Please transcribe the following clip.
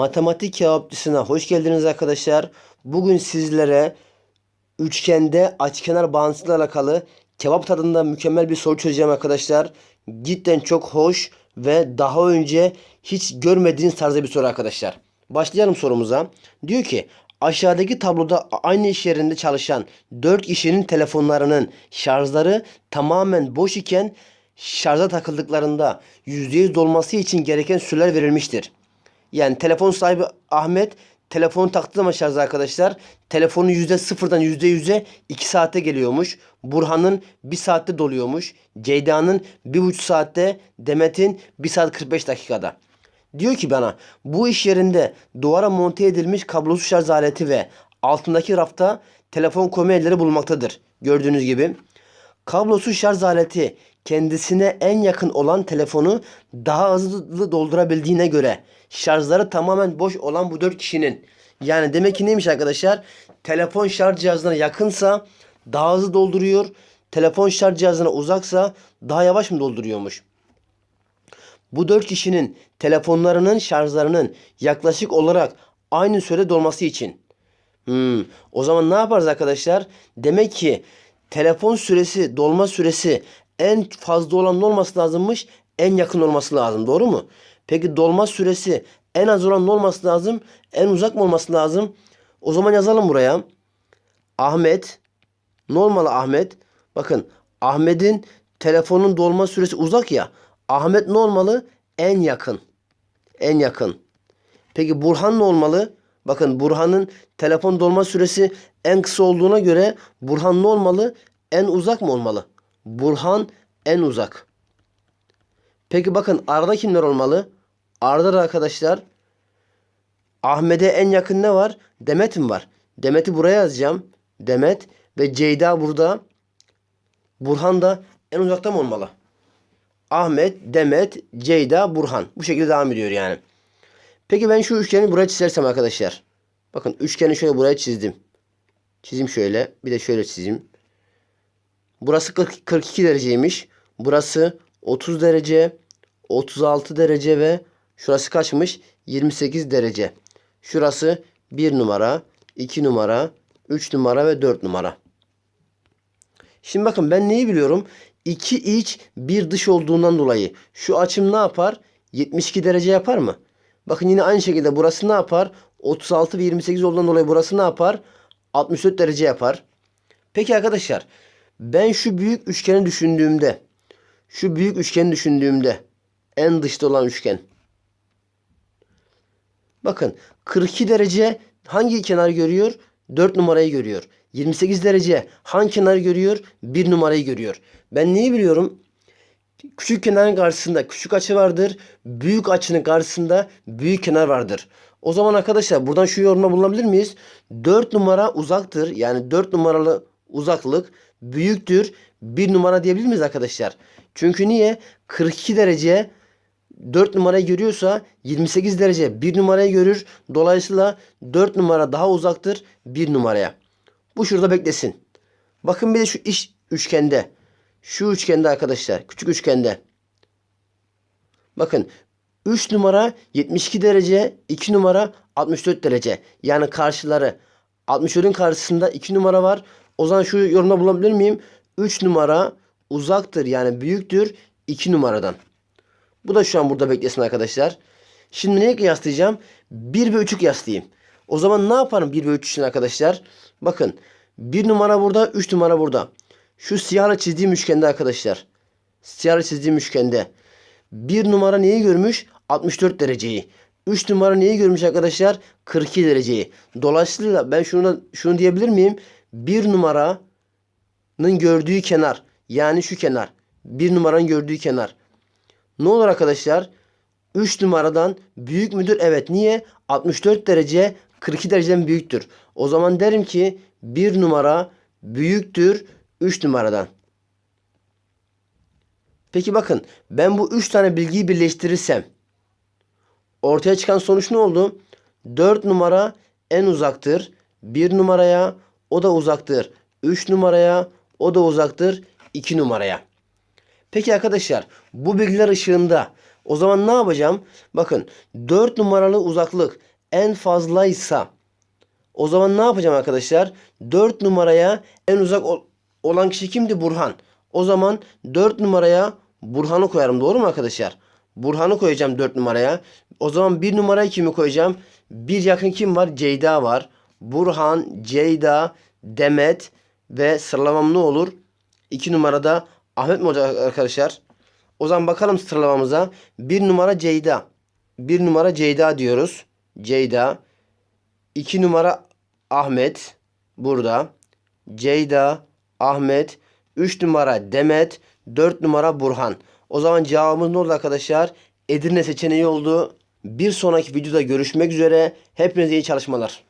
Matematik kağıtçısına hoş geldiniz arkadaşlar. Bugün sizlere üçgende açıkenar bağıntısıyla alakalı kebap tadında mükemmel bir soru çözeceğim arkadaşlar. Cidden çok hoş ve daha önce hiç görmediğiniz tarzda bir soru arkadaşlar. Başlayalım sorumuza. Diyor ki aşağıdaki tabloda aynı iş yerinde çalışan 4 kişinin telefonlarının şarjları tamamen boş iken şarja takıldıklarında %100 dolması için gereken süreler verilmiştir. Yani telefon sahibi Ahmet telefonu taktığı zaman şarja arkadaşlar telefonu yüzde sıfırdan yüzde yüze 2 saate geliyormuş. Burhan'ın 1 saatte doluyormuş. Ceyda'nın 1,5 saatte Demet'in 1 saat 45 dakikada. Diyor ki bana bu iş yerinde duvara monte edilmiş kablosuz şarj aleti ve altındaki rafta telefon koyma yerleri bulunmaktadır. Gördüğünüz gibi. Kablosuz şarj aleti kendisine en yakın olan telefonu daha hızlı doldurabildiğine göre şarjları tamamen boş olan bu dört kişinin yani demek ki neymiş arkadaşlar? Telefon şarj cihazına yakınsa daha hızlı dolduruyor. Telefon şarj cihazına uzaksa daha yavaş mı dolduruyormuş? Bu dört kişinin telefonlarının şarjlarının yaklaşık olarak aynı süre dolması için. Hmm, o zaman ne yaparız arkadaşlar? Demek ki telefon süresi, dolma süresi en fazla olan olması lazımmış? En yakın olması lazım. Doğru mu? Peki dolma süresi en az olan ne olması lazım? En uzak mı olması lazım? O zaman yazalım buraya. Ahmet. Ne olmalı Ahmet? Bakın Ahmet'in telefonun dolma süresi uzak ya. Ahmet ne olmalı? En yakın. En yakın. Peki Burhan ne olmalı? Bakın Burhan'ın telefon dolma süresi en kısa olduğuna göre Burhan ne olmalı? En uzak mı olmalı? Burhan en uzak. Peki bakın arada kimler olmalı? Arada da arkadaşlar Ahmet'e en yakın ne var? Demet'im var. Demet'i buraya yazacağım. Demet ve Ceyda burada. Burhan da en uzakta mı olmalı? Ahmet, Demet, Ceyda, Burhan. Bu şekilde devam ediyor yani. Peki ben şu üçgeni buraya çizersem arkadaşlar. Bakın üçgeni şöyle buraya çizdim. Çizeyim şöyle. Bir de şöyle çizeyim. Burası 40, 42 dereceymiş. Burası 30 derece, 36 derece ve şurası kaçmış? 28 derece. Şurası 1 numara, 2 numara, 3 numara ve 4 numara. Şimdi bakın ben neyi biliyorum? 2 iç, bir dış olduğundan dolayı şu açım ne yapar? 72 derece yapar mı? Bakın yine aynı şekilde burası ne yapar? 36 ve 28 olduğundan dolayı burası ne yapar? 64 derece yapar. Peki arkadaşlar ben şu büyük üçgeni düşündüğümde şu büyük üçgeni düşündüğümde en dışta olan üçgen. Bakın 42 derece hangi kenarı görüyor? 4 numarayı görüyor. 28 derece hangi kenarı görüyor? 1 numarayı görüyor. Ben neyi biliyorum? Küçük kenarın karşısında küçük açı vardır. Büyük açının karşısında büyük kenar vardır. O zaman arkadaşlar buradan şu yorumda bulunabilir miyiz? 4 numara uzaktır. Yani 4 numaralı uzaklık büyüktür. 1 numara diyebilir miyiz arkadaşlar? Çünkü niye? 42 derece 4 numarayı görüyorsa 28 derece 1 numarayı görür. Dolayısıyla 4 numara daha uzaktır 1 numaraya. Bu şurada beklesin. Bakın bir de şu iş üçgende. Şu üçgende arkadaşlar. Küçük üçgende. Bakın 3 numara 72 derece, 2 numara 64 derece. Yani karşıları 64'ün karşısında 2 numara var. O zaman şu yorumda bulabilir miyim? 3 numara uzaktır yani büyüktür 2 numaradan. Bu da şu an burada beklesin arkadaşlar. Şimdi neye kıyaslayacağım? 1 ve 3'ü kıyaslayayım. O zaman ne yaparım 1 ve 3 için arkadaşlar? Bakın 1 numara burada 3 numara burada. Şu siyahla çizdiğim üçgende arkadaşlar. Siyahla çizdiğim üçgende. 1 numara neyi görmüş? 64 dereceyi. 3 numara neyi görmüş arkadaşlar? 42 dereceyi. Dolayısıyla ben şunu, şunu diyebilir miyim? 1 numaranın gördüğü kenar. Yani şu kenar. 1 numaranın gördüğü kenar. Ne olur arkadaşlar? 3 numaradan büyük müdür? Evet. Niye? 64 derece 42 dereceden büyüktür. O zaman derim ki 1 numara büyüktür 3 numaradan. Peki bakın ben bu 3 tane bilgiyi birleştirirsem ortaya çıkan sonuç ne oldu? 4 numara en uzaktır. 1 numaraya o da uzaktır. 3 numaraya o da uzaktır. 2 numaraya. Peki arkadaşlar bu bilgiler ışığında o zaman ne yapacağım? Bakın 4 numaralı uzaklık en fazlaysa o zaman ne yapacağım arkadaşlar? 4 numaraya en uzak ol- olan kişi kimdi? Burhan. O zaman 4 numaraya Burhan'ı koyarım. Doğru mu arkadaşlar? Burhan'ı koyacağım 4 numaraya. O zaman 1 numaraya kimi koyacağım? Bir yakın kim var? Ceyda var. Burhan, Ceyda, Demet ve sıralamam ne olur? 2 numarada Ahmet mi olacak arkadaşlar? O zaman bakalım sıralamamıza. 1 numara Ceyda. 1 numara Ceyda diyoruz. Ceyda. 2 numara Ahmet burada. Ceyda, Ahmet, 3 numara Demet, 4 numara Burhan. O zaman cevabımız ne oldu arkadaşlar? Edirne seçeneği oldu. Bir sonraki videoda görüşmek üzere. Hepinize iyi çalışmalar.